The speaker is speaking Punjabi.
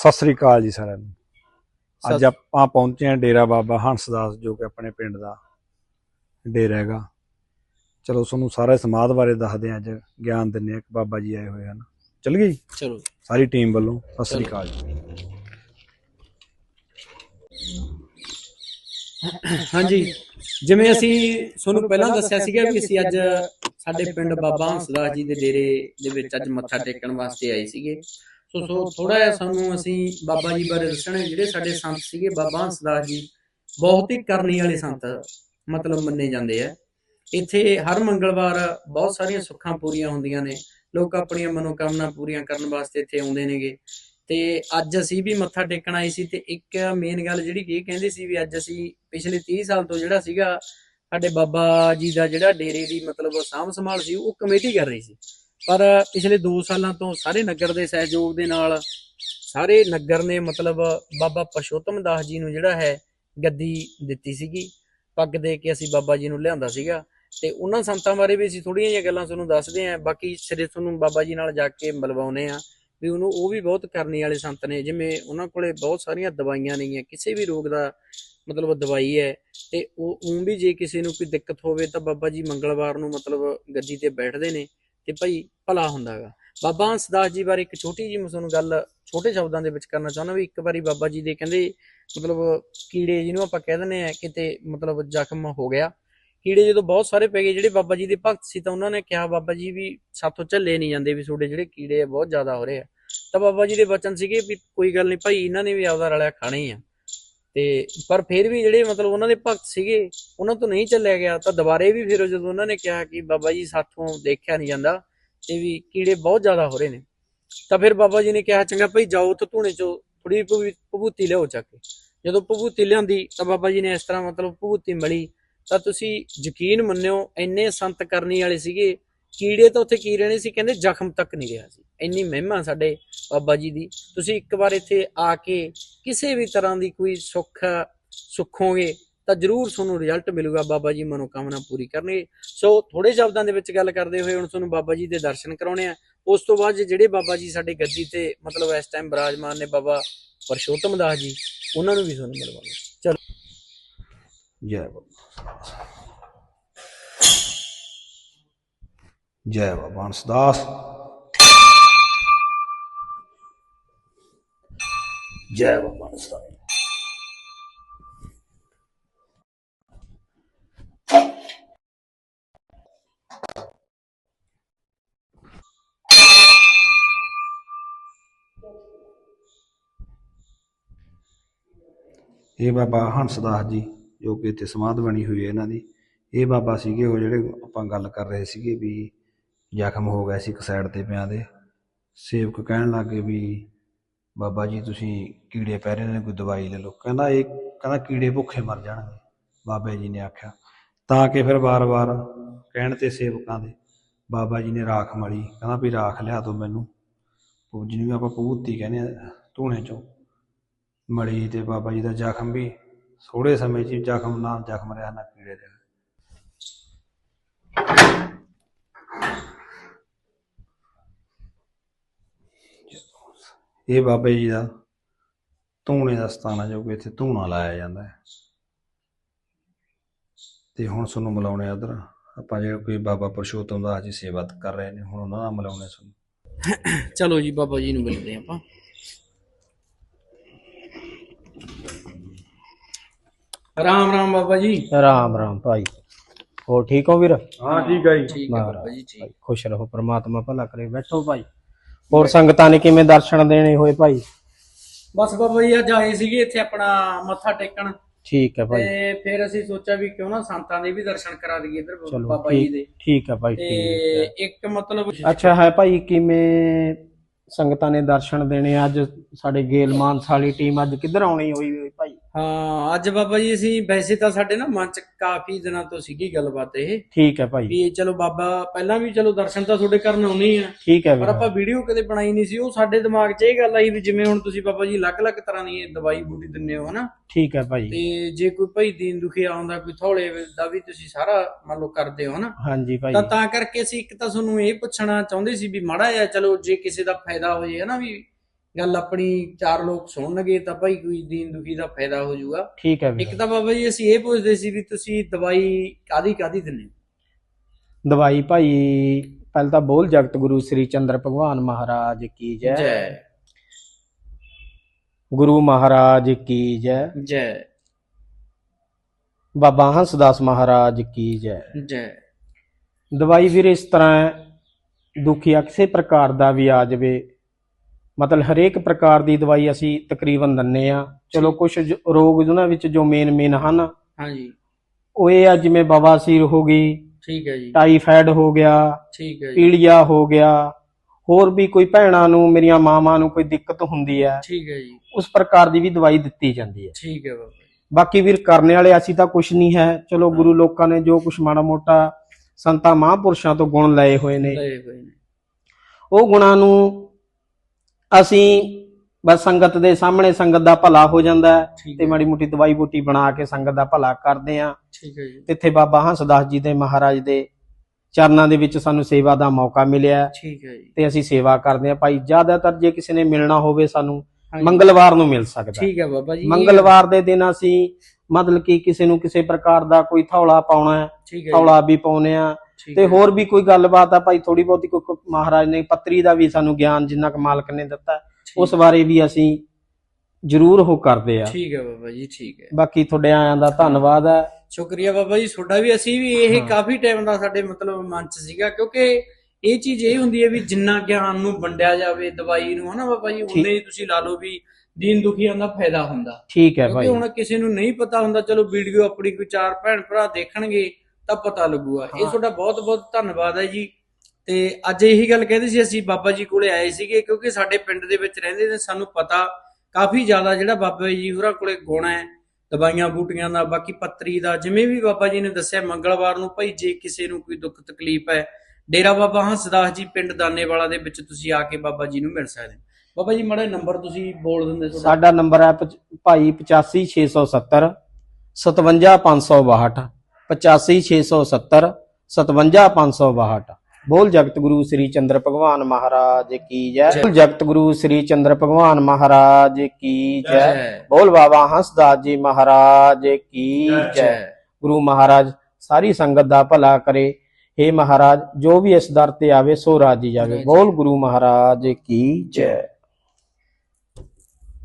ਸਤਿ ਸ੍ਰੀ ਅਕਾਲ ਜੀ ਸਾਰਿਆਂ ਨੂੰ। ਅੱਜ ਸਤਿ- ਆਪਾਂ ਪਹੁੰਚੇ ਹਾਂ ਡੇਰਾ ਬਾਬਾ ਹੰਸਦਾਸ ਜੋ ਕਿ ਆਪਣੇ ਪਿੰਡ ਦਾ ਡੇਰਾ ਹੈਗਾ। ਚਲੋ ਤੁਹਾਨੂੰ ਸਾਰੇ ਸਮਾਧ ਬਾਰੇ ਦੱਸਦੇ ਹਾਂ ਅੱਜ ਗਿਆਨ ਦਿੰਦੇ ਹਾਂ ਕਿ ਬਾਬਾ ਜੀ ਆਏ ਹੋਏ ਹਨ। ਚੱਲ ਗਈ ਚਲੋ। ਸਾਰੀ ਟੀਮ ਵੱਲੋਂ ਸਤਿ ਸ੍ਰੀ ਅਕਾਲ ਜੀ। ਹਾਂਜੀ। ਜਿਵੇਂ ਅਸੀਂ ਤੁਹਾਨੂੰ ਪਹਿਲਾਂ ਦੱਸਿਆ ਸੀਗਾ ਵੀ ਅਸੀਂ ਅੱਜ ਸਾਡੇ ਪਿੰਡ ਬਾਬਾ ਹੰਸਦਾਸ ਜੀ ਦੇ ਡੇਰੇ ਦੇ ਵਿੱਚ ਅੱਜ ਮੱਥਾ ਟੇਕਣ ਵਾਸਤੇ ਆਏ ਸੀਗੇ। ਸੋ ਸੋ ਥੋੜਾ ਜਿਹਾ ਸਾਨੂੰ ਅਸੀਂ ਬਾਬਾ ਜੀ ਬਾਰੇ ਦੱਸਣਾ ਜਿਹੜੇ ਸਾਡੇ ਸੰਤ ਸੀਗੇ ਬਾਬਾ ਹੰਸਦਾਸ ਜੀ ਬਹੁਤ ਹੀ ਕਰਨੀ ਵਾਲੇ ਸੰਤ ਮਤਲਬ ਮੰਨੇ ਜਾਂਦੇ ਆ। ਇੱਥੇ ਹਰ ਮੰਗਲਵਾਰ ਬਹੁਤ ਸਾਰੀਆਂ ਸੁੱਖਾਂ ਪੂਰੀਆਂ ਹੁੰਦੀਆਂ ਨੇ। ਲੋਕ ਆਪਣੀਆਂ ਮਨੋਕਾਮਨਾ ਪੂਰੀਆਂ ਕਰਨ ਵਾਸਤੇ ਇੱਥੇ ਆਉਂਦੇ ਨੇਗੇ। ਤੇ ਅੱਜ ਅਸੀਂ ਵੀ ਮੱਥਾ ਟੇਕਣ ਆਏ ਸੀ ਤੇ ਇੱਕ ਮੇਨ ਗੱਲ ਜਿਹੜੀ ਕਿ ਇਹ ਕਹਿੰਦੇ ਸੀ ਵੀ ਅੱਜ ਅਸੀਂ ਪਿਛਲੇ 30 ਸਾਲ ਤੋਂ ਜਿਹੜਾ ਸੀਗਾ ਸਾਡੇ ਬਾਬਾ ਜੀ ਦਾ ਜਿਹੜਾ ਡੇਰੇ ਦੀ ਮਤਲਬ ਸਾਂਭ ਸੰਭਾਲ ਸੀ ਉਹ ਕਮੇਟੀ ਕਰ ਰਹੀ ਸੀ। ਪਰ ਪਿਛਲੇ 2 ਸਾਲਾਂ ਤੋਂ ਸਾਰੇ ਨਗਰ ਦੇ ਸਹਿਯੋਗ ਦੇ ਨਾਲ ਸਾਰੇ ਨਗਰ ਨੇ ਮਤਲਬ ਬਾਬਾ ਪਰਸ਼ੋਤਮ ਦਾਸ ਜੀ ਨੂੰ ਜਿਹੜਾ ਹੈ ਗੱਦੀ ਦਿੱਤੀ ਸੀਗੀ। ਪੱਗ ਦੇ ਕੇ ਅਸੀਂ ਬਾਬਾ ਜੀ ਨੂੰ ਲਿਆਂਦਾ ਸੀਗਾ ਤੇ ਉਹਨਾਂ ਸੰਤਾਂ ਬਾਰੇ ਵੀ ਅਸੀਂ ਥੋੜੀਆਂ ਜਿਹੀਆਂ ਗੱਲਾਂ ਤੁਹਾਨੂੰ ਦੱਸਦੇ ਆਂ ਬਾਕੀ ਸਿਰੇ ਤੁਹਾਨੂੰ ਬਾਬਾ ਜੀ ਨਾਲ ਜਾ ਕੇ ਮਿਲਵਾਉਨੇ ਆ ਵੀ ਉਹਨੂੰ ਉਹ ਵੀ ਬਹੁਤ ਕਰਨੀ ਵਾਲੇ ਸੰਤ ਨੇ, ਜਿਵੇਂ ਉਹਨਾਂ ਕੋਲੇ ਬਹੁਤ ਸਾਰੀਆਂ ਦਵਾਈਆਂ ਨੇਗੀਆਂ, ਕਿਸੇ ਵੀ ਰੋਗ ਦਾ ਮਤਲਬ ਦਵਾਈ ਹੈ ਤੇ ਉਹ ਉਂ ਵੀ ਜੇ ਕਿਸੇ ਨੂੰ ਕੋਈ ਦਿੱਕਤ ਹੋਵੇ ਤਾਂ ਬਾਬਾ ਜੀ ਮੰਗਲਵਾਰ ਨੂੰ ਮਤਲਬ ਗੱਦੀ ਤੇ ਬੈਠਦੇ ਨੇ। ਤੇ ਭਾਈ ਭਲਾ ਹੁੰਦਾਗਾ ਬਾਬਾ ਹੰਸ ਦਾਸ ਜੀ ਬਾਰੇ ਇੱਕ ਛੋਟੀ ਜੀ ਮੈਂ ਤੁਹਾਨੂੰ ਗੱਲ ਛੋਟੇ ਸ਼ਬਦਾਂ ਦੇ ਵਿੱਚ ਕਰਨਾ ਚਾਹੁੰਦਾ ਵੀ ਇੱਕ ਵਾਰੀ ਬਾਬਾ ਜੀ ਦੇ ਕਹਿੰਦੇ ਮਤਲਬ ਕੀੜੇ ਜਿਹਨੂੰ ਆਪਾਂ ਕਹਿ ਦਿੰਦੇ ਆ ਕਿਤੇ ਮਤਲਬ ਜ਼ਖਮ ਹੋ ਗਿਆ। ਕੀੜੇ ਜਦੋਂ ਬਹੁਤ ਸਾਰੇ ਪੈ ਗਏ, ਜਿਹੜੇ ਬਾਬਾ ਜੀ ਦੇ ਭਗਤ ਸੀ ਤਾਂ ਉਹਨਾਂ ਨੇ ਕਿਹਾ ਬਾਬਾ ਜੀ ਵੀ ਸਾਥੋਂ ਝੱਲੇ ਨਹੀਂ ਜਾਂਦੇ ਵੀ ਤੁਹਾਡੇ ਜਿਹੜੇ ਕੀੜੇ ਆ ਬਹੁਤ ਜ਼ਿਆਦਾ ਹੋ ਰਹੇ ਆ। ਤਾਂ ਬਾਬਾ ਜੀ ਦੇ ਬਚਨ ਸੀਗੇ ਵੀ ਕੋਈ ਗੱਲ ਨਹੀਂ, ਭਾਈ ਇਹਨਾਂ ਨੇ ਵੀ ਆਪਦਾ ਰਲਿਆ ਖਾਣਾ ਹੀ ਆ। ਤੇ ਪਰ ਫਿਰ ਵੀ ਜਿਹੜੇ ਮਤਲਬ ਉਹਨਾਂ ਦੇ ਭਗਤ ਸੀਗੇ, ਉਹਨਾਂ ਤੋਂ ਨਹੀਂ ਚੱਲਿਆ ਗਿਆ। ਤਾਂ ਦੁਬਾਰੇ ਵੀ ਫਿਰ ਜਦੋਂ ਉਹਨਾਂ ਨੇ ਕਿਹਾ ਕਿ ਬਾਬਾ ਜੀ ਸਾਥੋਂ ਦੇਖਿਆ ਨਹੀਂ ਜਾਂਦਾ, ਤੇ ਵੀ ਕੀੜੇ ਬਹੁਤ ਜ਼ਿਆਦਾ ਹੋ ਰਹੇ ਨੇ। ਤਾਂ ਫਿਰ ਬਾਬਾ ਜੀ ਨੇ ਕਿਹਾ, ਚੰਗਾ ਭਾਈ ਜਾਓ ਤਾਂ ਧੂਣੇ ਚੋਂ ਥੋੜੀ ਭਭੂਤੀ ਲਿਆਓ ਚੱਕ ਕੇ। ਜਦੋਂ ਭਭੂਤੀ ਲਿਆਂਦੀ, ਤਾਂ ਬਾਬਾ ਜੀ ਨੇ ਇਸ ਤਰ੍ਹਾਂ ਮਤਲਬ ਭਭੂਤੀ ਮਿਲੀ। ਤਾਂ ਤੁਸੀਂ ਯਕੀਨ ਮੰਨਿਓ, ਇੰਨੇ ਸੰਤ ਕਰਨੀ ਵਾਲੇ ਸੀਗੇ ਕੀੜੇ ਤਾਂ ਉੱਥੇ ਕੀ ਰਹਿਣੇ ਸੀ, ਕਹਿੰਦੇ ਜ਼ਖਮ ਤੱਕ ਨਹੀਂ ਰਿਹਾ ਸੀ। ਇੰਨੀ ਮਹਿਮਾ ਸਾਡੇ ਬਾਬਾ ਜੀ ਦੀ। ਤੁਸੀਂ ਇੱਕ ਵਾਰ ਇੱਥੇ ਆ ਕੇ ਕਿਸੇ ਵੀ ਤਰ੍ਹਾਂ ਦੀ ਕੋਈ ਸੁੱਖ ਸੁੱਖੋਗੇ ਤਾਂ ਜਰੂਰ ਤੁਹਾਨੂੰ ਰਿਜ਼ਲਟ ਮਿਲੂਗਾ ਬਾਬਾ ਜੀ ਮਨੋਕਾਮਨਾ ਪੂਰੀ ਕਰਨਗੇ। ਸੋ ਥੋੜੇ ਸ਼ਬਦਾਂ ਦੇ ਵਿੱਚ ਗੱਲ ਕਰਦੇ ਹੋਏ ਹੁਣ ਤੁਹਾਨੂੰ ਬਾਬਾ ਜੀ ਦੇ ਦਰਸ਼ਨ ਕਰਾਉਣੇ ਆ। ਉਸ ਤੋਂ ਬਾਅਦ ਜਿਹੜੇ ਬਾਬਾ ਜੀ ਸਾਡੇ ਗੱਦੀ ਤੇ ਮਤਲਬ ਇਸ ਟਾਈਮ ਬਿਰਾਜਮਾਨ ਨੇ ਬਾਬਾ ਪਰਸ਼ੋਤਮ ਦਾਸ ਜੀ, ਉਹਨਾਂ ਨੂੰ ਵੀ ਤੁਹਾਨੂੰ ਮਿਲਵਾਂਗੇ ਚਲੋ। ਜੈ ਬਾਬਾ। ਜੈ ਬਾਬਾ ਹੰਸਦਾਸ ਜੈ ਬਾਬਾ ਹੰਸਦਾਸ ਇਹ ਬਾਬਾ ਹੰਸਦਾਸ ਜੀ, ਜੋ ਕਿ ਇੱਥੇ ਸਮਾਧ ਬਣੀ ਹੋਈ ਹੈ ਇਹਨਾਂ ਦੀ, ਇਹ ਬਾਬਾ ਸੀਗੇ ਉਹ ਜਿਹੜੇ ਆਪਾਂ ਗੱਲ ਕਰ ਰਹੇ ਸੀਗੇ ਵੀ ਜ਼ਖਮ ਹੋ ਗਿਆ ਸੀ ਇੱਕ ਸਾਈਡ ਤੇ ਪਿਆਂ ਦੇ। ਸੇਵਕ ਕਹਿਣ ਲੱਗੇ ਵੀ, ਬਾਬਾ ਜੀ, ਤੁਸੀਂ ਕੀੜੇ ਪੈ ਰਹੇ ਨੇ, ਕੋਈ ਦਵਾਈ ਲੈ ਲਓ। ਕਹਿੰਦਾ ਇਹ, ਕਹਿੰਦਾ ਕੀੜੇ ਭੁੱਖੇ ਮਰ ਜਾਣਗੇ, ਬਾਬਾ ਜੀ ਨੇ ਆਖਿਆ। ਤਾਂ ਕਿ ਫਿਰ ਵਾਰ-ਵਾਰ ਕਹਿਣ ਤੇ ਸੇਵਕਾਂ ਦੇ, ਬਾਬਾ ਜੀ ਨੇ ਰਾਖ ਮਲੀ ਕਹਿੰਦਾ ਵੀ ਰਾਖ ਲਿਆ ਦੋ ਮੈਨੂੰ। ਉਹ ਜਿਹਨੂੰ ਆਪਾਂ ਪੂਤੀ ਕਹਿੰਦੇ ਆ, ਧੂਣੇ ਚੋਂ ਮਲੀ ਤੇ ਬਾਬਾ ਜੀ ਦਾ ਜ਼ਖਮ ਵੀ ਥੋੜੇ ਸਮੇਂ 'ਚ ਜ਼ਖਮ, ਨਾ ਜ਼ਖਮ ਰਿਹਾ, ਨਾ ਕੀੜੇ ਰਿਹਾ। ਇਹ ਬਾਬਾ ਜੀ ਦਾ ਧੂਣੇ ਦਾ ਸਥਾਨ ਹੈ ਜੋ ਕਿ ਇੱਥੇ ਧੂਣਾ ਲਾਇਆ ਜਾਂਦਾ ਹੈ। ਤੇ ਹੁਣ ਤੁਹਾਨੂੰ ਮਿਲਾਉਣੇ ਆ ਉਧਰ। ਆਪਾਂ ਜਿਹੜੇ ਕੋਈ ਬਾਬਾ ਪਰਸ਼ੋਤਮ ਦਾ ਜੀ ਸੇਵਾ ਕਰ ਰਹੇ ਨੇ ਹੁਣ ਉਹਨਾਂ ਨਾਲ ਮਿਲਾਉਣੇ ਤੁਹਾਨੂੰ ਚਲੋ ਜੀ ਬਾਬਾ ਜੀ ਨੂੰ ਮਿਲਦੇ ਆਪਾਂ। ਰਾਮ ਰਾਮ ਬਾਬਾ ਜੀ। ਰਾਮ ਰਾਮ ਭਾਈ। ਹੋਰ ਠੀਕ ਹੋ ਵੀਰ? ਹਾਂ ਠੀਕ ਹੈ ਜੀ। ਠੀਕ ਹੈ ਬਾਬਾ ਜੀ ਠੀਕ। ਖੁਸ਼ ਰਹੋ ਪ੍ਰਮਾਤਮਾ ਭਲਾ ਕਰੇ। ਬੈਠੋ ਭਾਈ। ਹੋਰ ਸੰਗਤਾਂ ਨੇ ਕਿਵੇਂ ਦਰਸ਼ਨ ਦੇਣੇ ਹੋਏ ਭਾਈ? ਬਸ ਬਾਬਾ ਜੀ ਅੱਜ ਆਏ ਸੀਗੇ ਇੱਥੇ ਆਪਣਾ ਮੱਥਾ ਟੇਕਣ। ਠੀਕ ਹੈ ਭਾਈ। ਤੇ ਫਿਰ ਅਸੀਂ ਸੋਚਿਆ ਵੀ ਕਿਉਂ ਨਾ ਸੰਤਾਂ ਦੇ ਵੀ ਦਰਸ਼ਨ ਕਰਾ ਦਈਏ ਇੱਧਰ ਬਾਬਾ ਜੀ ਦੇ। ਠੀਕ ਹੈ ਭਾਈ ਤੇ ਇੱਕ ਮਤਲਬ ਅੱਛਾ ਹੈ ਭਾਈ ਕਿਵੇਂ ਸੰਗਤਾਂ ਨੇ ਦਰਸ਼ਨ ਦੇਣੇ? ਅੱਜ ਸਾਡੇ ਗੇਲ ਮਾਨਸਾ ਵਾਲੀ ਟੀਮ ਅੱਜ ਕਿੱਧਰ ਆਉਣੀ ਹੋਈ ਭਾਈ? ਹਾਂ ਅੱਜ ਬਾਬਾ ਜੀ ਅਸੀਂ ਵੈਸੇ ਤਾਂ ਸਾਡੇ ਨਾ ਮਨ ਚ ਕਾਫੀ ਦਿਨਾਂ ਤੋਂ ਸੀਗੀ ਗੱਲਬਾਤ ਇਹ। ਠੀਕ ਹੈ ਭਾਈ। ਵੀ ਚਲੋ ਬਾਬਾ ਪਹਿਲਾਂ ਵੀ ਚਲੋ ਦਰਸ਼ਨ ਤਾਂ ਤੁਹਾਡੇ ਕਰਨ ਆਉਣੇ ਆ। ਠੀਕ ਹੈ ਪਰ ਵੀਰ। ਆਪਾਂ ਵੀਡੀਓ ਕਦੇ ਬਣਾਈ ਨਹੀਂ ਸੀ ਉਹ ਸਾਡੇ ਦਿਮਾਗ 'ਚ ਇਹ ਗੱਲ ਆਈ ਵੀ ਜਿਵੇਂ ਹੁਣ ਤੁਸੀਂ ਬਾਬਾ ਜੀ ਅਲੱਗ-ਅਲੱਗ ਤਰ੍ਹਾਂ ਦੀ ਦਵਾਈ ਬੂਟੀ ਦਿੰਦੇ ਹੋ ਹਨਾ? ਠੀਕ ਹੈ ਭਾਈ। ਤੇ ਜੇ ਕੋਈ ਭਾਈ ਦੀਨ ਦੁਖੀ ਆਉਂਦਾ ਕੋਈ ਥੋੜੇ ਦਾ ਵੀ ਤੁਸੀਂ ਸਾਰਾ ਮੰਨ ਲਓ ਕਰਦੇ ਹੋ ਹਨਾ? ਹਾਂਜੀ ਭਾਈ। ਤਾਂ ਤਾਂ ਕਰਕੇ ਅਸੀਂ ਇੱਕ ਤਾਂ ਤੁਹਾਨੂੰ ਇਹ ਪੁੱਛਣਾ ਚਾਹੁੰਦੇ ਸੀ ਵੀ ਮਾੜਾ ਜਿਹਾ ਚਲੋ ਜੇ ਕਿਸੇ ਦਾ ਫਾਇਦਾ ਹੋ ਜੇ ਹਨਾ ਵੀ ਗੱਲ ਆਪਣੀ ਚਾਰ ਲੋਕ ਸੁਣਨਗੇ ਤਾਂ ਭਾਈ ਕੋਈ ਦੀਨ ਦੁਖੀ ਦਾ ਫਾਇਦਾ ਹੋ ਜਾਊਗਾ। ਠੀਕ ਹੈ ਇੱਕ ਵੀਰੇ ਤਾਂ ਬਾਬਾ ਜੀ ਅਸੀਂ ਇਹ ਪੁੱਛਦੇ ਸੀ ਵੀ ਤੁਸੀਂ ਦਵਾਈ ਕਾਦੀ ਕਾਦੀ ਦਿੰਦੇ ਹੋ? ਦਵਾਈ ਭਾਈ ਪਹਿਲਾਂ ਤਾਂ ਬੋਲ ਜਗਤ ਗੁਰੂ ਸ੍ਰੀ ਚੰਦਰ ਭਗਵਾਨ ਮਹਾਰਾਜ ਕੀ ਜੈ। ਜੈ। ਗੁਰੂ ਮਹਾਰਾਜ ਕੀ ਜੈ। ਜੈ। ਬਾਬਾ ਹੰਸਦਾਸ ਮਹਾਰਾਜ ਕੀ ਜੈ। ਜੈ। ਦਵਾਈ ਵੀਰ ਇਸ ਤਰ੍ਹਾਂ ਹੈ, ਦੁਖੀ ਕਿਸੇ ਪ੍ਰਕਾਰ ਦਾ ਵੀ ਆ ਜਾਵੇ ਮਤਲਬ ਹਰੇਕ ਪ੍ਰਕਾਰ ਦੀ ਦਵਾਈ ਅਸੀਂ ਤਕਰੀਬਨ ਦਿੰਨੇ ਆ। ਚਲੋ ਕੁਝ ਰੋਗ ਉਹਨਾਂ ਵਿੱਚ ਜੋ ਮੇਨ ਮੇਨ ਹਨ ਹਾਂਜੀ। ਉਹ ਇਹ ਆ ਜਿਵੇਂ ਬਵਾਸੀਰ ਹੋ ਗਈ ਠੀਕ ਹੈ ਜੀ। ਟਾਈਫਾਇਡ ਹੋ ਗਿਆ ਠੀਕ ਹੈ ਜੀ। ਪੀਲੀਆ ਹੋ ਗਿਆ ਹੋਰ ਵੀ ਕੋਈ ਭੈਣਾਂ ਨੂੰ ਮੇਰੀਆਂ ਮਾਵਾਂ ਨੂੰ ਕੋਈ ਦਿੱਕਤ ਹੁੰਦੀ ਹੈ ਠੀਕ ਹੈ ਜੀ। ਉਸ ਪ੍ਰਕਾਰ ਦੀ ਵੀ ਦਵਾਈ ਦਿੱਤੀ ਜਾਂਦੀ ਹੈ। ਠੀਕ ਹੈ ਬਾਬਾ ਬਾਕੀ ਵੀਰ ਕਰਨੇ ਵਾਲੇ ਅਸੀਂ ਤਾਂ ਕੁਝ ਨਹੀਂ ਹੈ। ਚਲੋ ਗੁਰੂ ਲੋਕਾਂ ਨੇ ਜੋ ਕੁਝ ਮਾੜਾ ਮੋਟਾ ਸੰਤਾਂ ਮਹਾਂਪੁਰਸ਼ਾਂ ਤੋਂ ਗੁਣ ਲਏ ਹੋਏ ਨੇ। ਲਏ ਹੋਏ ਨੇ। ਉਹ ਗੁਣਾਂ ਨੂੰ ਅਸੀਂ ਬਸ ਸੰਗਤ ਦੇ ਸਾਹਮਣੇ ਸੰਗਤ ਦਾ ਭਲਾ ਹੋ ਜਾਂਦਾ ਹੈ ਠੀਕ ਤੇ ਹੈ। ਮਾੜੀ ਮੋਟੀ ਦਵਾਈ ਬੂਟੀ ਬਣਾ ਕੇ ਸੰਗਤ ਦਾ ਭਲਾ ਕਰਦੇ ਆ ਠੀਕ ਹੈ ਜੀ। ਇੱਥੇ ਬਾਬਾ ਹੰਸਦਾਸ ਜੀ ਦੇ ਮਹਾਰਾਜ ਦੇ ਚਰਨਾਂ ਦੇ ਵਿੱਚ ਸਾਨੂੰ ਸੇਵਾ ਦਾ ਮੌਕਾ ਮਿਲਿਆ ਠੀਕ ਹੈ ਜੀ। ਤੇ ਅਸੀਂ ਸੇਵਾ ਕਰਦੇ ਆ ਭਾਈ ਜ਼ਿਆਦਾਤਰ ਜੇ ਕਿਸੇ ਨੇ ਮਿਲਣਾ ਹੋਵੇ ਸਾਨੂੰ ਹਾਂਜੀ। ਮੰਗਲਵਾਰ ਨੂੰ ਮਿਲ ਸਕਦਾ ਠੀਕ ਹੈ ਬਾਬਾ ਜੀ। ਮੰਗਲਵਾਰ ਦੇ ਦਿਨ ਅਸੀਂ ਮਤਲਬ ਕਿ ਕਿਸੇ ਨੂੰ ਕਿਸੇ ਪ੍ਰਕਾਰ ਦਾ ਕੋਈ ਥੌਲਾ ਪਾਉਣਾ ਹੈ। ਠੀਕ ਹੈ ਜੀ, ਥੌਲਾ ਵੀ ਪਾਉਨੇ ਆ ਤੇ। ਹੋਰ ਵੀ ਕੋਈ ਗੱਲਬਾਤ ਆ ਭਾਈ? ਥੋੜੀ ਬਹੁਤੀ ਕੋਈ ਮਹਾਰਾਜ ਨੇ ਪੱਤਰੀ ਦਾ ਵੀ ਸਾਨੂੰ ਗਿਆਨ ਜਿੰਨਾ ਕੁ ਮਾਲਕ ਨੇ ਦਿੱਤਾ ਉਸ ਬਾਰੇ ਵੀ ਅਸੀਂ ਜ਼ਰੂਰ ਉਹ ਕਰਦੇ ਆ। ਠੀਕ ਹੈ ਬਾਬਾ ਜੀ ਠੀਕ ਹੈ। ਬਾਕੀ ਤੁਹਾਡੇ ਆਇਆਂ ਦਾ ਧੰਨਵਾਦ ਹੈ। ਸ਼ੁਕਰੀਆ ਬਾਬਾ ਜੀ ਤੁਹਾਡਾ ਵੀ ਅਸੀਂ ਵੀ ਇਹ। ਕਾਫੀ ਟਾਈਮ ਦਾ ਸਾਡੇ ਮਤਲਬ ਮਨ ਚ ਸੀਗਾ ਕਿਉਂਕਿ ਇਹ ਚੀਜ਼ ਇਹ ਹੁੰਦੀ ਹੈ ਵੀ ਜਿੰਨਾ ਗਿਆਨ ਨੂੰ ਵੰਡਿਆ ਜਾਵੇ ਦਵਾਈ ਨੂੰ ਹਨਾ ਬਾਬਾ ਜੀ? ਉਨੇ ਹੀ ਤੁਸੀਂ ਲਾ ਲਓ ਵੀ ਦੀਨ ਦੁਖੀਆਂ ਦਾ ਫਾਇਦਾ ਹੁੰਦਾ। ਠੀਕ ਹੈ ਕਿਉਂਕਿ ਭਾਈ। ਹੁਣ ਕਿਸੇ ਨੂੰ ਨਹੀਂ ਪਤਾ ਹੁੰਦਾ ਚਲੋ ਵੀਡੀਓ ਆਪਣੀ ਕੋਈ ਚਾਰ ਭੈਣ ਭਰਾ ਦੇਖਣਗੇ ਤਾਂ ਪਤਾ ਲੱਗੂਗਾ ਇਹ। ਤੁਹਾਡਾ ਬਹੁਤ ਬਹੁਤ ਧੰਨਵਾਦ ਹੈ ਜੀ। ਤੇ ਅੱਜ ਇਹੀ ਗੱਲ ਕਹਿੰਦੇ ਸੀ ਅਸੀਂ ਬਾਬਾ ਜੀ ਕੋਲੇ ਆਏ ਸੀਗੇ ਕਿਉਂਕਿ ਸਾਡੇ ਪਿੰਡ ਦੇ ਵਿੱਚ ਰਹਿੰਦੇ ਨੇ ਸਾਨੂੰ ਪਤਾ ਕਾਫੀ ਜ਼ਿਆਦਾ ਜਿਹੜਾ ਬਾਬਾ ਜੀ ਹੋਰਾਂ ਕੋਲੇ ਗੁਣ ਹੈ ਦਵਾਈਆਂ ਬੂਟੀਆਂ ਦਾ ਬਾਕੀ ਪੱਤਰੀ ਦਾ ਜਿਵੇਂ ਵੀ ਬਾਬਾ ਜੀ ਨੇ ਦੱਸਿਆ ਮੰਗਲਵਾਰ ਨੂੰ ਭਾਈ ਜੇ ਕਿਸੇ ਨੂੰ ਕੋਈ ਦੁੱਖ ਤਕਲੀਫ ਹੈ ਡੇਰਾ ਬਾਬਾ ਹੰਸਦਾਸ ਜੀ ਪਿੰਡ ਦਾਨੇਵਾਲਾ ਦੇ ਵਿੱਚ ਤੁਸੀਂ ਆ ਕੇ ਬਾਬਾ ਜੀ ਨੂੰ ਮਿਲ ਸਕਦੇ ਹੋ। ਬਾਬਾ ਜੀ ਮਾੜਾ ਨੰਬਰ ਤੁਸੀਂ ਬੋਲ ਦਿੰਦੇ ਸਾਡਾ ਨੰਬਰ ਹੈ ਭਾਈ 85670 57562 85670 57562 ਬੋਲ ਜਗਤ ਗੁਰੂ ਸ੍ਰੀ ਚੰਦਰ ਭਗਵਾਨ ਮਹਾਰਾਜ ਕੀ ਜੈ। ਬੋਲ ਜਗਤ ਗੁਰੂ ਸ੍ਰੀ ਚੰਦਰ ਭਗਵਾਨ ਮਹਾਰਾਜ ਕੀ ਜੈ। ਬੋਲ ਬਾਬਾ ਹੰਸਦਾਸ ਜੀ ਮਹਾਰਾਜ ਕੀ ਜੈ। ਗੁਰੂ ਮਹਾਰਾਜ ਸਾਰੀ ਸੰਗਤ ਦਾ ਭਲਾ ਕਰੇ। हे ਮਹਾਰਾਜ ਜੋ ਵੀ ਇਸ ਦਰ ਤੇ ਆਵੇ ਸੋ ਰਾਜੀ ਜਾਵੇ। ਬੋਲ ਗੁਰੂ ਮਹਾਰਾਜ ਕੀ ਜੈ।